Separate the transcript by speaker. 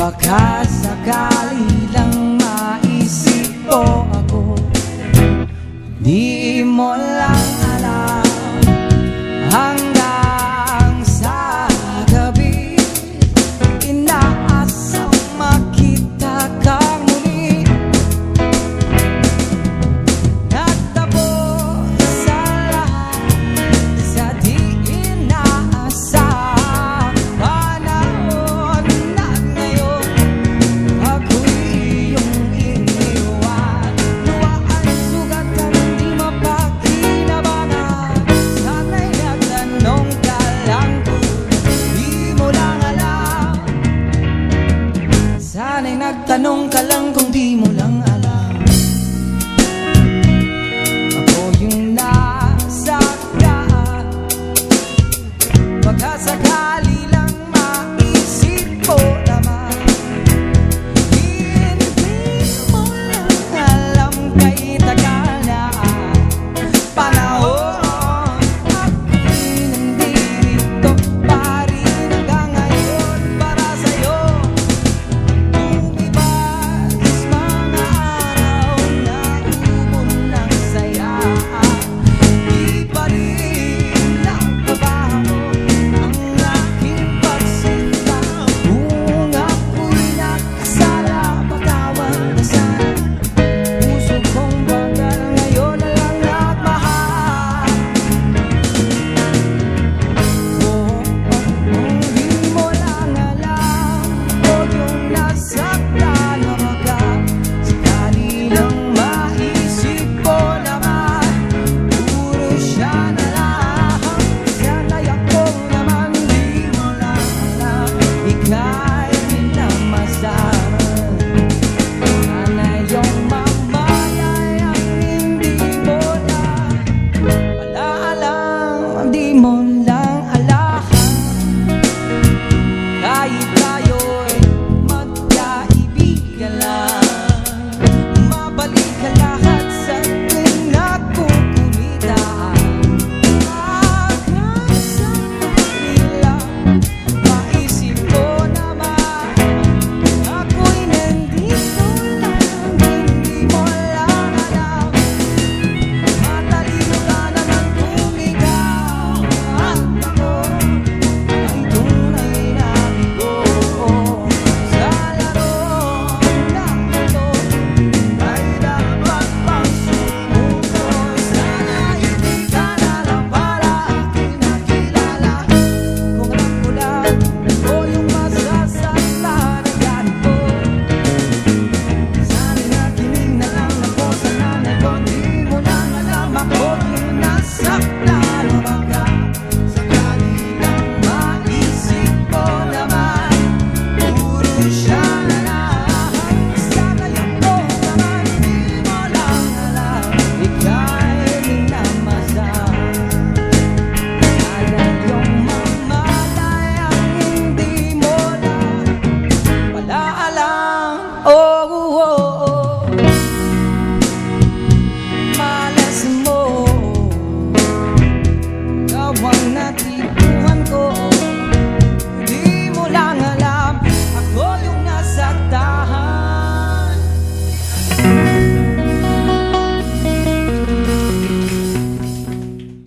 Speaker 1: Baka sakali lang maisip ko ako. Di mo lang